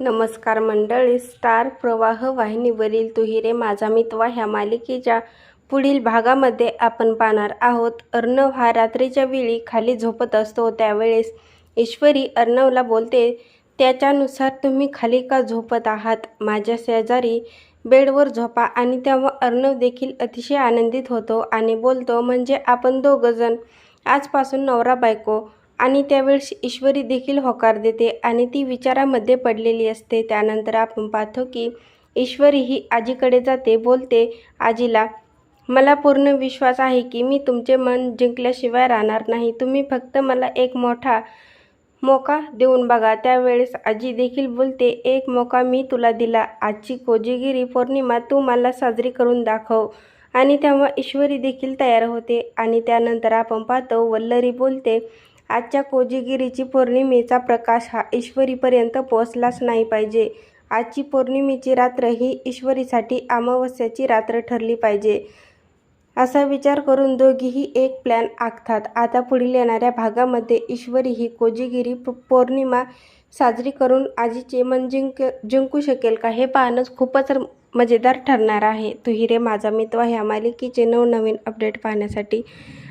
नमस्कार मंडळी. स्टार प्रवाह वाहिनीवरील तुहिरे माझा मितवा ह्या मालिकेच्या पुढील भागामध्ये आपण पाहणार आहोत. अर्णव हा रात्रीच्या वेळी खाली झोपत असतो. त्यावेळेस ईश्वरी अर्णवला बोलते त्याच्यानुसार तुम्ही खाली का झोपत आहात? माझ्या शेजारी बेडवर झोपा. आणि तेव्हा अर्णव देखील अतिशय आनंदित होतो आणि बोलतो म्हणजे आपण दोघंजण आजपासून नवरा बायको आणि त्यावेळेस ईश्वरी देखील होकार देते आणि ती विचारामध्ये पडलेली असते. त्यानंतर आपण पाहतो की ईश्वरी ही आजीकडे जाते बोलते आजीला मला पूर्ण विश्वास आहे की मी तुमचे मन जिंकल्याशिवाय राहणार नाही. तुम्ही फक्त मला एक मोठा मोका देऊन बघा. त्यावेळेस आजी देखील बोलते एक मोका मी तुला दिला. आजची कोजीगिरी पौर्णिमा तू मला साजरी करून दाखव. आणि तेव्हा ईश्वरी देखील तयार होते. आणि त्यानंतर आपण पाहतो वल्लरी बोलते आजच्या कोजिगिरीची पौर्णिमेचा प्रकाश हा ईश्वरीपर्यंत पोहोचलाच नाही पाहिजे. आजची पौर्णिमेची रात्र ही ईश्वरीसाठी अमावस्याची रात्र ठरली पाहिजे. असा विचार करून दोघीही एक प्लॅन आखतात. आता पुढील येणाऱ्या भागामध्ये ईश्वरी ही कोजिगिरी पौर्णिमा साजरी करून आजीचे मन जिंक जिंकू शकेल का हे पाहणंच खूपच मजेदार ठरणार आहे. तुहिरे माझा मित्र ह्या मालिकेचे नवनवीन अपडेट पाहण्यासाठी